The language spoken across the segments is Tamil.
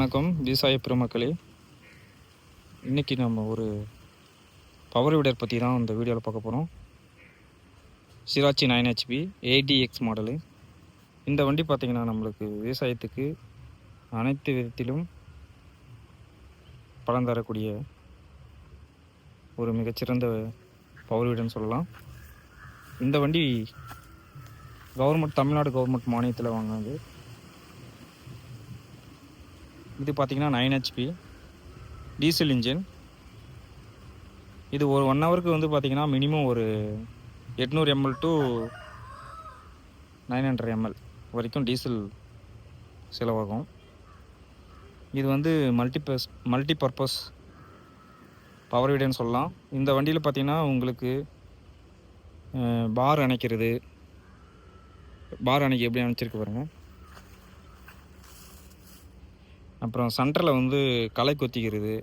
வணக்கம். விவசாய பெருமக்களே இன்றைக்கி நம்ம ஒரு பவர் வீடர் பற்றி தான் இந்த வீடியோவில் பார்க்க போகிறோம் Shrachi nine HP ATX model இந்த வண்டி பார்த்திங்கன்னா நம்மளுக்கு விவசாயத்துக்கு அனைத்து விதத்திலும் பலன் தரக்கூடிய ஒரு மிகச்சிறந்த பவர் வீடுன்னு சொல்லலாம். இந்த வண்டி கவர்மெண்ட் தமிழ்நாடு கவர்மெண்ட் மானியத்தில் வாங்கினது. இது பார்த்தீங்கன்னா நைன் ஹெச்பி டீசல் இன்ஜின் இது ஒரு ஒன் ஹவருக்கு வந்து பார்த்திங்கன்னா மினிமம் ஒரு எட்நூறு ML to nine hundred ML வரைக்கும் டீசல் செலவாகும். இது வந்து மல்டிபஸ் மல்டி பர்பஸ் பவர் வீடுன்னு சொல்லலாம். இந்த வண்டியில் பார்த்தீங்கன்னா உங்களுக்கு பார் அணைக்கிறது. பார் அணைக்க எப்படி அணைச்சிருக்கு பாருங்கள் அப்புறம் சென்டரில் வந்து களை கொத்திக்கிறது.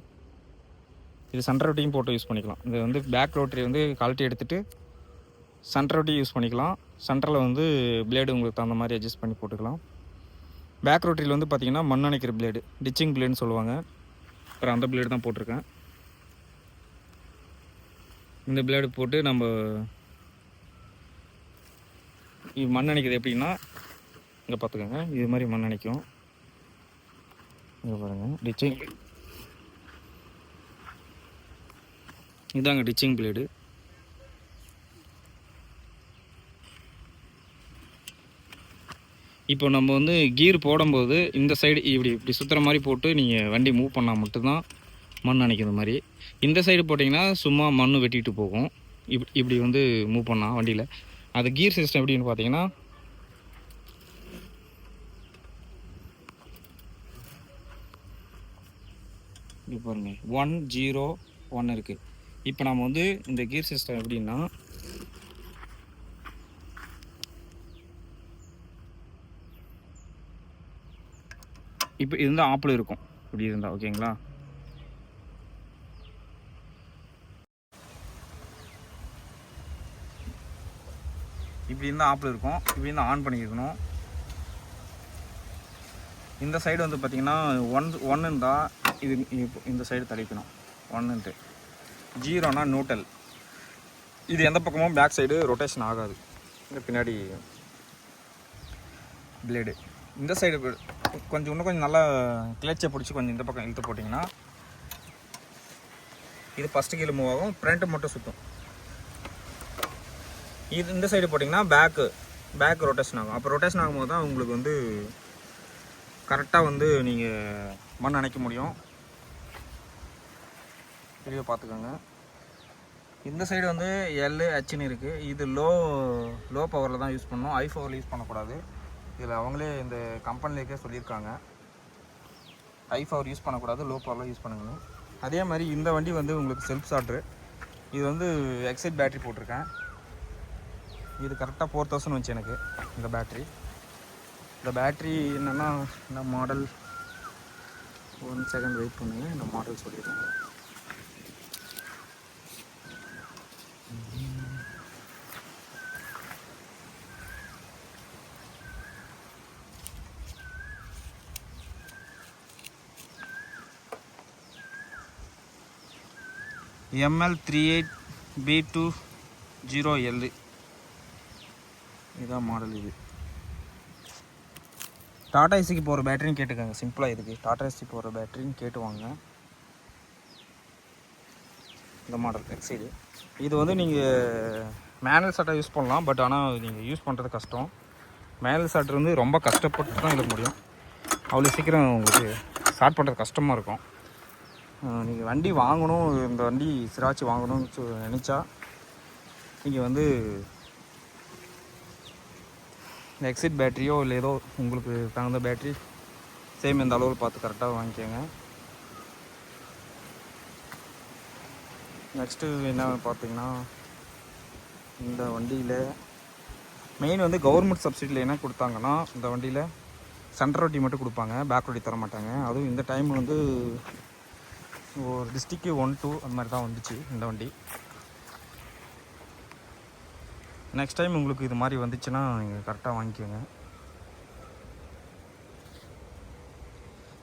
இது சென்டர் ரொட்டியும் போட்டு யூஸ் பண்ணிக்கலாம். இது வந்து பேக் ரோட்டரி வந்து கழட்டி எடுத்துகிட்டு சென்டர் ரொட்டி யூஸ் பண்ணிக்கலாம். சென்டரில் வந்து பிளேடு உங்களுக்கு தகுந்த மாதிரி அட்ஜஸ்ட் பண்ணி போட்டுக்கலாம். பேக் ரோட்டரியில் வந்து பார்த்திங்கன்னா மண் அணைக்கிற பிளேடு டிச்சிங் பிளேடுன்னு சொல்லுவாங்க. அப்புறம் அந்த பிளேடு தான் போட்டிருக்கேன். இந்த பிளேடு போட்டு நம்ம இது மண் அணைக்கிறது எப்படின்னா இங்கே பார்த்துக்கோங்க இது மாதிரி மண் அணைக்கும். இங்கே பாருங்கள் டிச்சிங் இதாங்க டிச்சிங் பிளேடு இப்போ நம்ம வந்து கீர் போடும்போது இந்த சைடு இப்படி இப்படி சுற்றுற மாதிரி போட்டு நீங்கள் வண்டி மூவ் பண்ணால் மட்டும்தான் மண் அணைக்கிற மாதிரி. இந்த சைடு போட்டிங்கன்னா சும்மா மண் வெட்டிட்டு போகும். இப்படி இப்படி வந்து மூவ் பண்ணால் வண்டியில். அது கீர் சிஸ்டம் எப்படின்னு பார்த்தீங்கன்னா இது பாருங்கள் ஒன் ஜீரோ ஒன் இருக்குது இப்போ நம்ம வந்து இந்த கீர் சிஸ்டம் எப்படின்னா இப்போ இருந்தால் ஆப்பிள் இருக்கும். இப்படி இருந்தால் ஓகேங்களா இப்படி இருந்தால் ஆப்பிள் இருக்கும். இப்படி இருந்தால் ஆன் பண்ணியிருக்கணும். இந்த சைடு வந்து பார்த்திங்கன்னா ஒன் ஒன் இருந்தால் இது இப்போ இந்த சைடு தடிக்கணும் ஒன்றுன்ட்டு ஜீரோனா நூட்டல் இது எந்த பக்கமும் பேக் சைடு ரொட்டேஷன் ஆகாது. இந்த பின்னாடி பிளேடு இந்த சைடு கொஞ்சம் இன்னும் கொஞ்சம் நல்லா கிளச்சை பிடிச்சி கொஞ்சம் இந்த பக்கம் இழுத்து போட்டிங்கன்னா இது ஃபஸ்ட்டு கீழே மூவ் ஆகும். ஃப்ரண்ட்டு மட்டும் சுற்றும் இது இந்த சைடு போட்டிங்கன்னா பேக்கு பேக் ரொட்டேஷன் ஆகும். அப்போ ரொட்டேஷன் ஆகும்போது தான் உங்களுக்கு வந்து கரெக்டாக வந்து நீங்கள் மண் அணைக்க முடியும். வீடியோ பார்த்துக்கோங்க. இந்த சைடு வந்து எல் ஹெச்னு இருக்குது இது லோ லோ பவரில் தான் யூஸ் பண்ணணும் ஐ பவரில் யூஸ் பண்ணக்கூடாது. இதில் அவங்களே இந்த கம்பெனிலேருக்கே சொல்லியிருக்காங்க. ஐ பவர் யூஸ் பண்ணக்கூடாது லோ பவரில் யூஸ் பண்ணுங்க அதே மாதிரி இந்த வண்டி வந்து உங்களுக்கு செல்ஃப் ஸ்டார்ட்ரு இது வந்து எக்ஸைட் பேட்ரி போட்டிருக்கேன். இது கரெக்டாக ஃபோர் தௌசண்ட் வந்துச்சு எனக்கு இந்த பேட்ரி இந்த பேட்ரி என்னென்னா இந்த மாடல் ஒன் செகண்ட் வெயிட் பண்ணுங்கள் இந்த மாடல் சொல்லிடுறேன். ML three eight B two zero எல்லு இதுதான் மாடல் இது. டாடா ஏசிக்கு போகிற பேட்டரின்னு கேட்டுக்கோங்க. சிம்பிளாக இதுக்கு டாடா ஏசி போகிற பேட்டரின்னு கேட்டு வாங்க. இந்த மாடல் எக்ஸைடு இது. வந்து நீங்கள் மேனுவல் சாட்டை யூஸ் பண்ணலாம். பட் ஆனால் நீங்கள் யூஸ் பண்ணுறது கஷ்டம். மேனுவல் சாட்டர் வந்து ரொம்ப கஷ்டப்பட்டு தான் இருக்க முடியும். அவ்வளோ சீக்கிரம் உங்களுக்கு ஸ்டார்ட் பண்ணுறது கஷ்டமாக இருக்கும். நீங்கள் வண்டி வாங்கணும் இந்த வண்டி சிராட்சி வாங்கணும்னு நினச்சா நீங்கள் வந்து எக்ஸிட் பேட்டரியோ இல்லை ஏதோ உங்களுக்கு தகுந்த பேட்டரி சேம் இந்த அளவில் பார்த்து கரெக்டாக வாங்கிக்கோங்க. நெக்ஸ்ட்டு என்ன பார்த்தீங்கன்னா இந்த வண்டியில் மெயின் வந்து கவர்மெண்ட் சப்சிடியில் என்ன கொடுத்தாங்கன்னா இந்த வண்டியில் சென்டர் ரொட்டி மட்டும் கொடுப்பாங்க பேக் ரொட்டி தர மாட்டாங்க அதுவும் இந்த டைம் வந்து ஒரு டிஸ்ட்ரிக்கு ஒன் டூ அந்த மாதிரி தான் வந்துச்சு இந்த வண்டி. நெக்ஸ்ட் டைம் உங்களுக்கு இது மாதிரி வந்துச்சுன்னா நீங்கள் கரெக்டாக வாங்கிக்கோங்க.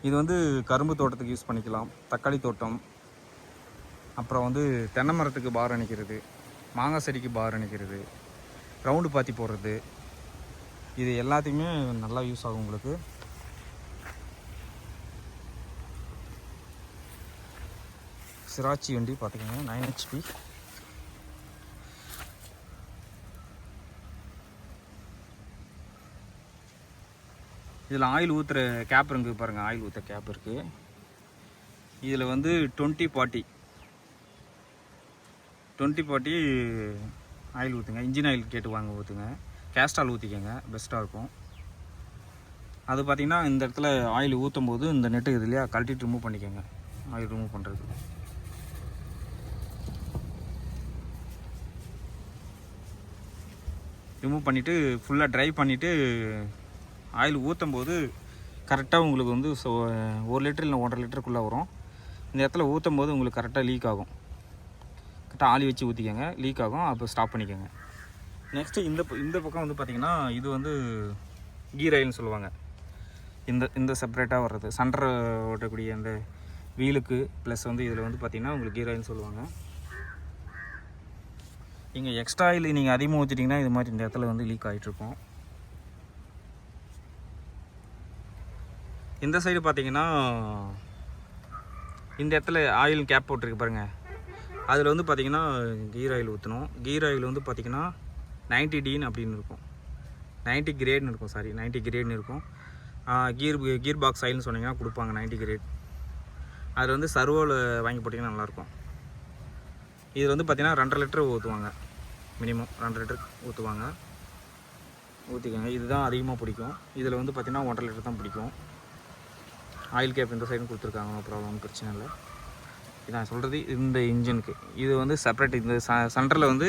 இது வந்து கரும்பு தோட்டத்துக்கு யூஸ் பண்ணிக்கலாம். தக்காளி தோட்டம். அப்புறம் வந்து தென்னை மரத்துக்கு பார் அணிக்கிறது. மாங்காய் செடிக்கு பார் அணிக்கிறது. ரவுண்டு பாத்தி போடுறது. இது எல்லாத்தையுமே நல்லா யூஸ் ஆகும் உங்களுக்கு. சிராச்சி வண்டி பார்த்துக்கோங்க நைன் ஹெச்பி இதில் ஆயில் ஊற்றுற கேப் இருக்குது பாருங்கள் ஆயில் ஊற்றுற கேப் இருக்குது இதில் வந்து twenty forty twenty forty oil ஊற்றுங்க இன்ஜின் ஆயில் கேட்டு வாங்க ஊற்றுங்க கேஸ்டால் ஊற்றிக்கோங்க பெஸ்ட்டாக இருக்கும். அது பார்த்திங்கன்னா இந்த இடத்துல ஆயில் ஊற்றும் போது இந்த நெட்டு இது இல்லையா கழட்டிட்டு ரிமூவ் பண்ணிக்கோங்க ஆயில் ரிமூவ் பண்ணுறது ரிமூவ் பண்ணிவிட்டு ஃபுல்லாக ட்ரை பண்ணிவிட்டு ஆயில் ஊற்றும் போது கரெக்டாக உங்களுக்கு வந்து ஸோ ஒரு லிட்டர் இல்லை ஒன்றரை லிட்டருக்குள்ளே வரும். இந்த இடத்துல ஊற்றும் போது உங்களுக்கு கரெக்டாக லீக் ஆகும். கரெக்டாக ஆளி வச்சு ஊற்றிக்கோங்க லீக் ஆகும். அப்போ ஸ்டாப் பண்ணிக்கோங்க. நெக்ஸ்ட்டு இந்த ப- இந்த பக்கம் வந்து பார்த்திங்கன்னா இது வந்து கீர் ஆயில்னு சொல்லுவாங்க. இந்த இந்த செப்பரேட்டாக வர்றது. சண்டரை ஓட்டக்கூடிய அந்த வீலுக்கு ப்ளஸ் வந்து இதில் வந்து பார்த்திங்கன்னா உங்களுக்கு கீர் ஆயில்னு சொல்லுவாங்க. இங்கே எக்ஸ்ட்ரா ஆயில் நீங்கள் அதிகமாக ஊற்றிட்டிங்கன்னா இது மாதிரி இந்த இடத்துல வந்து லீக் ஆகிட்ருக்கும் இந்த சைடு பார்த்தீங்கன்னா இந்த இடத்துல ஆயில் கேப் போட்டிருக்கு பாருங்கள் அதில் வந்து பார்த்தீங்கன்னா கீர் ஆயில் ஊற்றணும் கீர் ஆயில் வந்து பார்த்தீங்கன்னா 90 டீன் அப்படின்னு இருக்கும். 90 கிரேட்னு இருக்கும் சாரி 90 கிரேட்னு இருக்கும். கீர் கீர் பாக்ஸ் ஆயில்னு சொன்னீங்கன்னா கொடுப்பாங்க 90 கிரேட் அதில் வந்து சர்வோவில் வாங்கி போட்டிங்கன்னா நல்லாயிருக்கும் இதில் வந்து பார்த்தீங்கன்னா ரெண்டரை லிட்டர் ஊற்றுவாங்க மினிமம் ரெண்டரை லிட்டர் ஊற்றுவாங்க ஊற்றிக்கோங்க இதுதான் அதிகமாக பிடிக்கும். இதில் வந்து பார்த்திங்கன்னா ஒன்றரை லிட்டர் தான் பிடிக்கும். ஆயில் கேப் இந்த சைடும் கொடுத்துருக்காங்க. நோ ப்ராப்ளம் பிரச்சனை இல்லை. இதான் சொல்கிறது இந்த இன்ஜினுக்கு இது வந்து செப்பரேட் இந்த ச சென்டரில் வந்து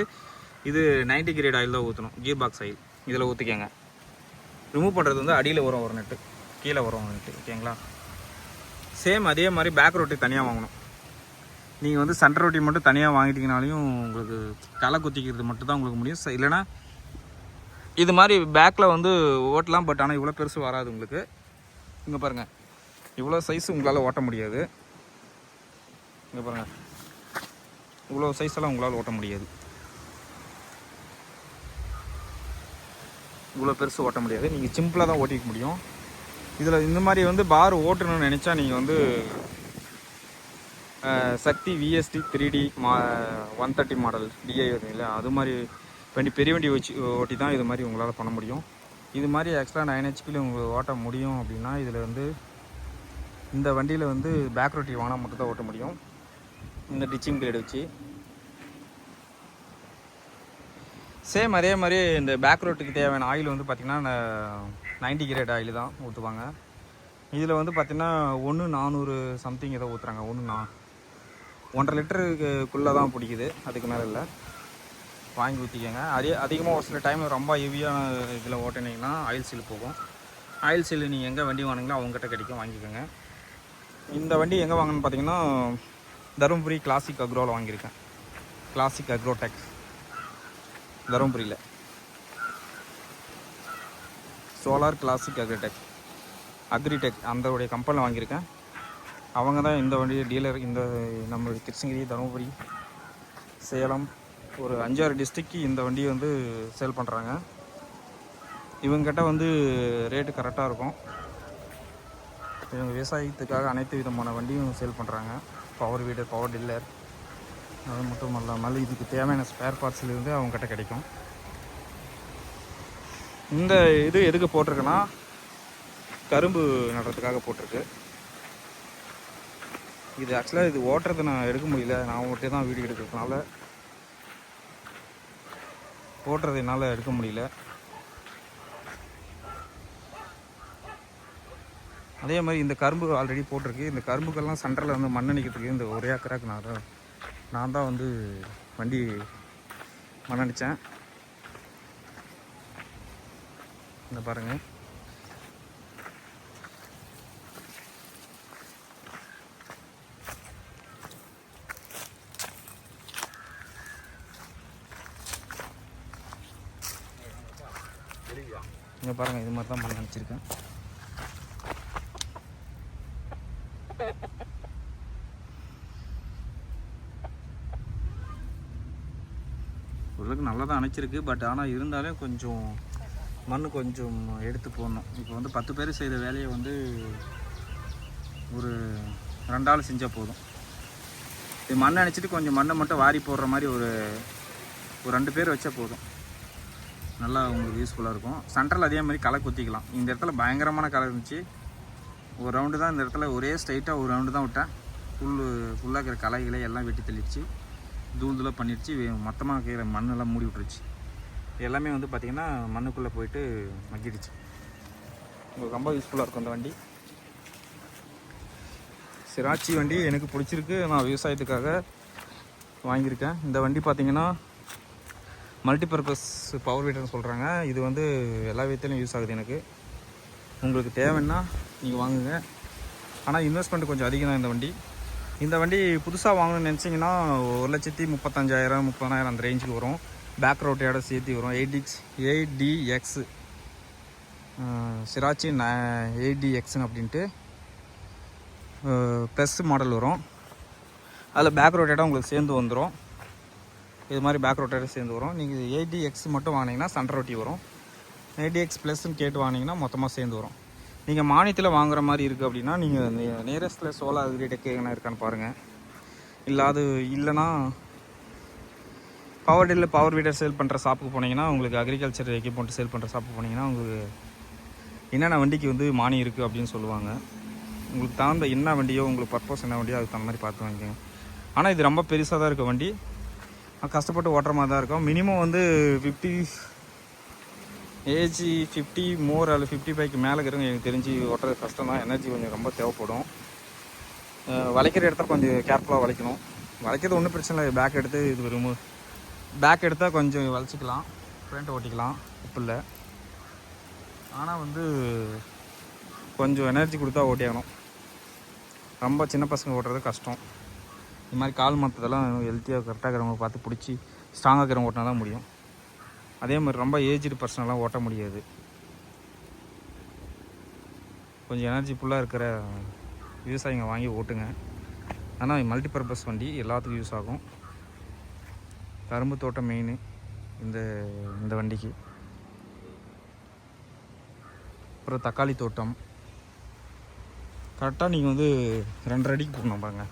இது 90 கிரேட் ஆயில் தான் ஊற்றணும் கீர் பாக்ஸ் ஆயில் இதில் ஊற்றிக்கங்க ரிமூவ் பண்ணுறது வந்து அடியில் வரும் ஒரு நெட்டு கீழே வரும் ஒரு நெட்டு ஓகேங்களா சேம் அதே மாதிரி பேக் ரொட்டி தனியாக வாங்கணும். நீங்கள் வந்து சென்டர் ரொட்டி மட்டும் தனியாக வாங்கிட்டீங்கனாலையும் உங்களுக்கு களை குத்திக்கிறது மட்டும் தான் உங்களுக்கு முடியும். இல்லைனா இல்லைன்னா இது மாதிரி பேக்கில் வந்து ஓட்டலாம் பட் ஆனால் இவ்வளோ பெருசு வராது உங்களுக்கு. இங்கே பாருங்கள் இவ்வளோ சைஸ் உங்களால் ஓட்ட முடியாது. இங்கே பாருங்கள் இவ்வளோ சைஸெல்லாம் உங்களால் ஓட்ட முடியாது. இவ்வளோ பெருசு ஓட்ட முடியாது. நீங்கள் சிம்பிளாக தான் ஓட்டிக்க முடியும். இதில் இந்த மாதிரி வந்து பார் ஓட்டணும்னு நினச்சா நீங்கள் வந்து சக்தி விஎஸ்டி த்ரீ டி மா ஒன் தேர்ட்டி மாடல் டிஐ வருதுங்களா அது மாதிரி வண்டி பெரிய வண்டி வச்சு ஓட்டி தான் இது மாதிரி உங்களால் பண்ண முடியும். இது மாதிரி எக்ஸ்ட்ரா நைன் ஹெச்பியில் உங்களுக்கு ஓட்ட முடியும் அப்படின்னா இதில் வந்து இந்த வண்டியில் வந்து பேக் ரொட்டி வாங்கினா மட்டும்தான் ஓட்ட முடியும். இந்த டிச்சிங் பிளேடு வச்சு. சேம் அதே மாதிரி இந்த பேக் ரோட்டுக்கு தேவையான ஆயில் வந்து பார்த்திங்கன்னா நைன்டி கிரேட் ஆயில் தான் ஊற்றுவாங்க இதில் வந்து பார்த்திங்கன்னா ஒன்று நானூறு சம்திங் ஏதோ ஊற்றுறாங்க ஒன்று நான் ஒன்றரை லிட்டருக்குள்ளே தான் பிடிக்குது. அதுக்கு மேலே இல்லை. வாங்கி ஊற்றிக்கோங்க அதே அதிகமாக ஒரு சில டைம் ரொம்ப ஹெவியான இதில் ஓட்டினீங்கன்னா ஆயில் சீல் போகும். ஆயில் சீல் நீங்கள் எங்கே வண்டி வாங்கினீங்களோ அவங்ககிட்ட கிடைக்கும். வாங்கிக்கோங்க. இந்த வண்டி எங்கே வாங்கணும்னு பார்த்தீங்கன்னா தருமபுரி கிளாசிக் அக்ரோவில் வாங்கியிருக்கேன். கிளாசிக் அக்ரோடெக் தருமபுரியில். சோலார் கிளாசிக் அக்ரிடெக் அக்ரிடெக் அந்த கம்பெனியில் வாங்கியிருக்கேன். அவங்க தான் இந்த வண்டி டீலர் இந்த நம்ம கிருஷ்ணகிரி தருமபுரி சேலம் ஒரு அஞ்சாறு டிஸ்ட்ரிக்கு இந்த வண்டியை வந்து சேல் பண்ணுறாங்க இவங்ககிட்ட வந்து ரேட்டு கரெக்டாக இருக்கும். இவங்க விவசாயத்துக்காக அனைத்து விதமான வண்டியும் சேல் பண்ணுறாங்க பவர் வீடு பவர் டில்லர் அது மட்டும் இல்லாமல் இதுக்கு தேவையான ஸ்பேர் பார்ட்ஸ்லேருந்து அவங்ககிட்ட கிடைக்கும். இந்த இது எதுக்கு போட்டிருக்குன்னா கரும்பு நடுறதுக்காக போட்டிருக்கு. இது ஆக்சுவலாக இது ஓட்டுறது நான் எடுக்க முடியல. நான் மட்டும் தான் வீடியோ எடுக்கிறதுனால. ஓட்டுறது என்னால் எடுக்க முடியல. அதே மாதிரி இந்த கரும்பு ஆல்ரெடி போட்டிருக்கு. இந்த கரும்புக்கெல்லாம் சென்டரில் வந்து மண்ணணிக்கிறதுக்கு இந்த ஒரே அக்கறாக்கு நான் தான் நான் தான் வந்து வண்டி மண் அடித்தேன் இந்த பாருங்கள் இங்கே பாருங்கள் இது மாதிரி தான் மண் அணைச்சிருக்கேன் ஓரளவுக்கு நல்லா தான் அணைச்சிருக்கு பட் ஆனால் இருந்தாலும் கொஞ்சம் மண் கொஞ்சம் எடுத்து போடணும். இப்போ வந்து பத்து பேர் செய்த வேலையை வந்து ஒரு ரெண்டாள் செஞ்சால் போதும். இது மண் அணைச்சிட்டு கொஞ்சம் மண்ணை மட்டும் வாரி போடுற மாதிரி ஒரு ஒரு ரெண்டு பேர் வச்சா போதும். நல்லா உங்களுக்கு யூஸ்ஃபுல்லாக இருக்கும். சென்ட்ரல் அதே மாதிரி களை குத்திக்கலாம். இந்த இடத்துல பயங்கரமான களை இருந்துச்சு. ஒரு ரவுண்டு தான் இந்த இடத்துல ஒரே ஸ்ட்ரைட்டாக ஒரு ரவுண்டு தான் விட்டேன். புல் ஃபுல்லாக இருக்கிற களைகளை எல்லாம் வெட்டி தெளிச்சு தூள் தூளாக பண்ணிடுச்சு. மொத்தமாக இருக்கிற மண்ணெல்லாம் மூடி விட்டுருச்சு. எல்லாமே வந்து பார்த்திங்கன்னா மண்ணுக்குள்ளே போயிட்டு மக்கிடுச்சு. உங்களுக்கு ரொம்ப யூஸ்ஃபுல்லாக இருக்கும் இந்த வண்டி. சிராட்சி வண்டி எனக்கு பிடிச்சிருக்கு. நான் விவசாயத்துக்காக வாங்கியிருக்கேன். இந்த வண்டி பார்த்திங்கன்னா மல்டிபர்பஸ் பவர் வீட்டர்னு சொல்கிறாங்க இது வந்து எல்லா விதத்துலையும் யூஸ் ஆகுது எனக்கு. உங்களுக்கு தேவைன்னா நீங்கள் வாங்குங்க. ஆனால் இன்வெஸ்ட்மெண்ட் கொஞ்சம் அதிகம் தான் இந்த வண்டி. இந்த வண்டி புதுசாக வாங்கணும்னு நினச்சிங்கன்னா ஒரு லட்சத்தி முப்பத்தஞ்சாயிரம் முப்பதாயிரம் அந்த ரேஞ்சுக்கு வரும். பேக் ரோட்டையோட சேர்த்து வரும். எயிட் ஏடிஎக்ஸ் சிராச்சி ந ஏடிஎக்ஸ்னு அப்படின்ட்டு ப்ளஸ் மாடல் வரும். அதில் பேக் ரோட்டேட்டாக உங்களுக்கு சேர்ந்து வந்துடும் இது மாதிரி பேக் ரொட்டேட்டர் சேர்ந்து வரும். நீங்கள் எயிட்டி எக்ஸ் மட்டும் வாங்கினீங்கன்னா சென்டர் ரொட்டி வரும். எயிட்டி எக்ஸ் ப்ளஸ்ன்னு கேட்டு வாங்கினீங்கன்னா மொத்தமாக சேர்ந்து வரும். நீங்கள் மானியத்தில் வாங்குற மாதிரி இருக்குது அப்படின்னா நீங்கள் நியரஸ்ட்டில் சோலார் அக்ரிடெக் எங்கன்னா இருக்கான்னு பாருங்கள் இல்லை அது இல்லைன்னா பவர் டெல்லில் பவர் வீடர் சேல் பண்ணுற ஷாப்புக்கு போனீங்கன்னா உங்களுக்கு அக்ரிகல்ச்சர் எக்யூப்மெண்ட் சேல் பண்ணுற ஷாப்புக்கு போனீங்கன்னா உங்களுக்கு என்னென்ன வண்டிக்கு வந்து மானியம் இருக்குது அப்படின்னு சொல்லுவாங்க. உங்களுக்கு தகுந்த என்ன வண்டியோ உங்களுக்கு பர்பஸ் என்ன வண்டியோ அதுக்கு தகுந்த மாதிரி பார்த்து வாங்கிக்கோங்க. ஆனால் இது ரொம்ப பெருசாக தான் இருக்க வண்டி. கஷ்டப்பட்டு ஓட்டுற மாதிரி தான் இருக்கும். மினிமம் வந்து ஃபிஃப்டி ஏஜி ஃபிஃப்டி மோர் அல்ல ஃபிஃப்டி ஃபைவ்க்கு மேலே இருக்கிறவங்க எனக்கு தெரிஞ்சு ஓட்டுறது கஷ்டம் தான். எனர்ஜி கொஞ்சம் ரொம்ப தேவைப்படும். வளைக்கிற இடத்துல கொஞ்சம் கேர்ஃபுல்லாக வளைக்கணும். வளைக்கிறது ஒன்றும் பிரச்சனை இல்லை. பேக் எடுத்து இது ரொம்ப பேக் எடுத்தால் கொஞ்சம் வளைச்சிக்கலாம். ஃப்ரண்ட் ஓட்டிக்கலாம். தப்பு இல்லை. ஆனால் வந்து கொஞ்சம் எனர்ஜி கொடுத்தா ஓட்டியாகணும். ரொம்ப சின்ன பசங்க ஓட்டுறது கஷ்டம். இது மாதிரி கால் மாற்றத்தெல்லாம் ஹெல்த்தியாக கரெக்டாக இருக்கிறவங்க பார்த்து பிடிச்சி ஸ்ட்ராங்காக இருக்கிறவங்க ஓட்டினா தான் முடியும். அதே மாதிரி ரொம்ப ஏஜ்டு பர்சனெல்லாம் ஓட்ட முடியாது. கொஞ்சம் எனர்ஜி ஃபுல்லாக இருக்கிற விவசாயிங்க வாங்கி ஓட்டுங்க. ஆனால் மல்டிபர்பஸ் வண்டி எல்லாத்துக்கும் யூஸ் ஆகும். கரும்பு தோட்டம் மெயின் இந்த இந்த வண்டிக்கு. அப்புறம் தக்காளி தோட்டம். கரெக்டாக நீங்கள் வந்து ரெண்டரை அடிக்கு போடணும் பாருங்கள்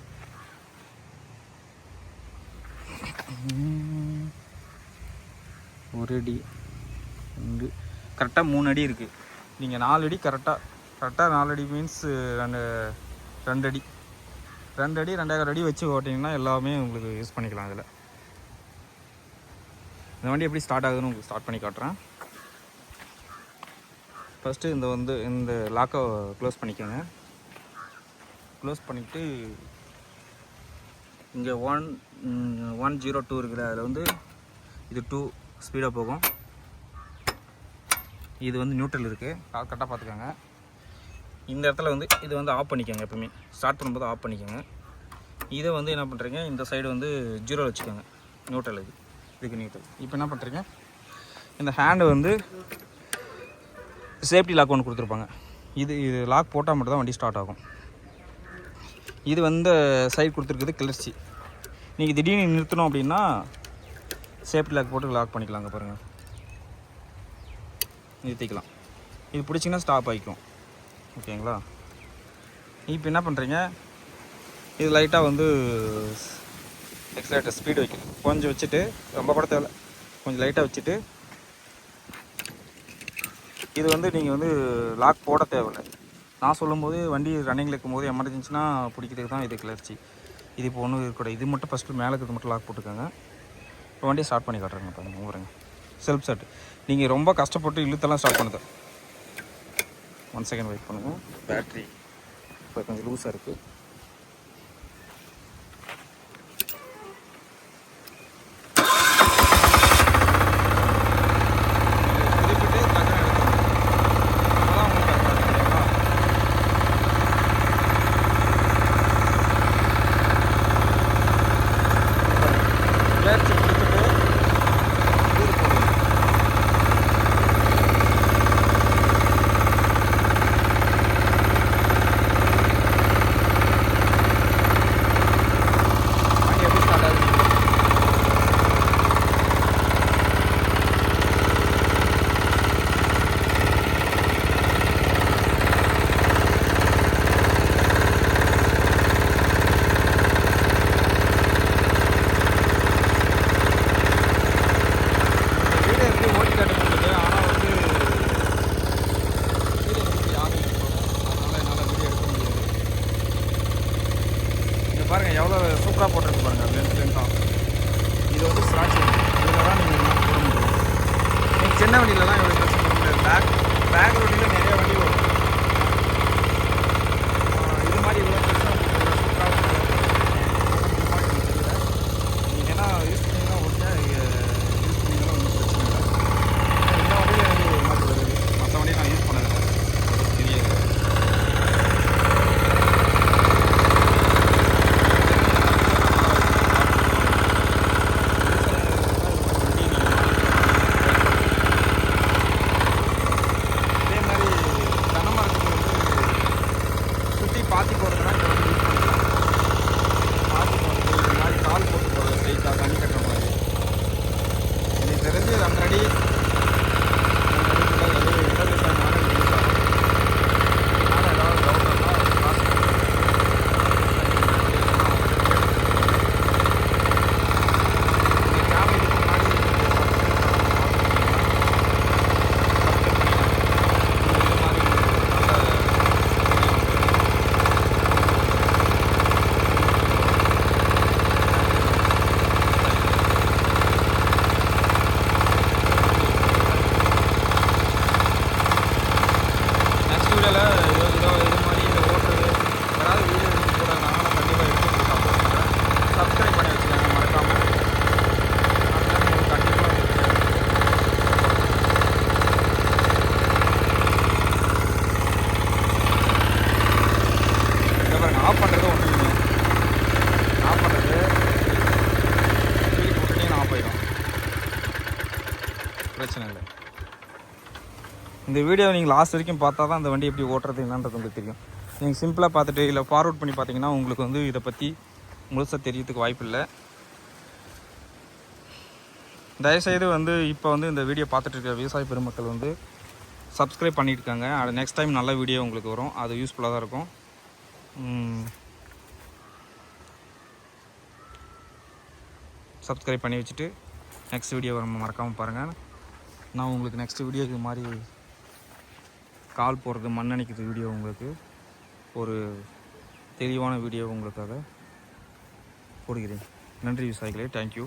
ஒரு அடி. ரெண்டு கரெக்டாக மூணு அடி இருக்குது நீங்கள் நாலு அடி கரெக்டாக கரெக்டாக நாலு அடி மீன்ஸ் ரெண்டு ரெண்டு அடி. ரெண்டு அடி ரெண்டாயிரம் அடி வச்சு ஓட்டிங்கன்னா எல்லாமே உங்களுக்கு யூஸ் பண்ணிக்கலாம் அதில் இந்த வண்டி எப்படி ஸ்டார்ட் ஆகுதுன்னு உங்களுக்கு ஸ்டார்ட் பண்ணி காட்டுறேன். ஃபஸ்ட்டு இந்த வந்து இந்த லாக்கை க்ளோஸ் பண்ணிக்கோங்க. க்ளோஸ் பண்ணிவிட்டு இங்கே ஒன் ஒன் ஜீரோ டூ இருக்குது அதில் வந்து இது டூ ஸ்பீடாக போகும். இது வந்து நியூட்ரல் இருக்குது கரெக்டாக பார்த்துக்கோங்க. இந்த இடத்துல வந்து இது வந்து ஆஃப் பண்ணிக்கோங்க எப்பவுமே. ஸ்டார்ட் பண்ணும்போது ஆஃப் பண்ணிக்கோங்க. இதை வந்து என்ன பண்ணுறீங்க இந்த சைடு வந்து ஜீரோ வச்சுக்கோங்க. நியூட்ரல் இது. இதுக்கு நியூட்ரல் இப்போ என்ன பண்ணுறீங்க இந்த ஹேண்டு வந்து சேஃப்டி லாக் ஒன்று கொடுத்துருப்பாங்க. இது இது லாக் போட்டால் மட்டும் தான் வண்டி ஸ்டார்ட் ஆகும். இது வந்து சைடு கொடுத்துருக்குது கிளர்ச்சி. நீங்கள் திடீர்னு நிறுத்தணும் அப்படின்னா சேஃப்டி லாக் போட்டு லாக் பண்ணிக்கலாங்க பாருங்கள் நிறுத்திக்கலாம். இது பிடிச்சிங்கன்னா ஸ்டாப் ஆகிக்கும் ஓகேங்களா? இப்போ என்ன பண்ணுறீங்க இது லைட்டாக வந்து எக்ஸலேட்டர் ஸ்பீடு வைக்கணும். கொஞ்சம் வச்சுட்டு ரொம்ப கூட தேவை கொஞ்சம் லைட்டாக வச்சுட்டு இது வந்து நீங்கள் வந்து லாக் போட தேவையில்லை. நான் சொல்லும்போது வண்டி ரன்னிங்கில் இருக்கும்போது எமர்ஜென்சினா பிடிக்கிறதுக்கு தான் இது கிளர்ச்சி. இது இப்போ ஒன்றும் இருக்கக்கூடாது. இது மட்டும் ஃபஸ்ட்டு மேலே இருக்கிறது மட்டும் லாக் போட்டுக்கோங்க. இப்போ வண்டியை ஸ்டார்ட் பண்ணி காட்டுறேங்க பாருங்க ஊருங்க செல்ஃப் ஸ்டார்ட் நீங்கள் ரொம்ப கஷ்டப்பட்டு இழுத்தெல்லாம் ஸ்டார்ட் பண்ணுது. ஒன் செகண்ட் வெயிட் பண்ணுங்கள் பேட்ரி இப்போ கொஞ்சம் லூஸாக இருக்குது வீடியோ நீங்கள் லாஸ்ட் வரைக்கும் பார்த்தா தான் அந்த வண்டி எப்படி ஓட்டுறது என்னன்றது உங்களுக்கு தெரியும். நீங்கள் சிம்பிளாக பார்த்துட்டு இல்லை ஃபார்வர்ட் பண்ணி பார்த்தீங்கன்னா உங்களுக்கு வந்து இதை பற்றி முழுசாக தெரியறதுக்கு வாய்ப்பு இல்லை. தயவுசெய்து வந்து இப்போ வந்து இந்த வீடியோ பார்த்துட்டு இருக்கிற விவசாய பெருமக்கள் வந்து சப்ஸ்கிரைப் பண்ணியிருக்காங்க அது நெக்ஸ்ட் டைம் நல்ல வீடியோ உங்களுக்கு வரும். அது யூஸ்ஃபுல்லாக தான் இருக்கும். சப்ஸ்கிரைப் பண்ணி வச்சுட்டு நெக்ஸ்ட் வீடியோ மறக்காமல் பாருங்கள் நான் உங்களுக்கு நெக்ஸ்ட் வீடியோ இது மாதிரி கால் போடுறது மண் அணைக்கிறது வீடியோ உங்களுக்கு. ஒரு தெளிவான வீடியோ உங்களுக்காக போடுகிறேன். நன்றி விவசாயிகளே தேங்க்யூ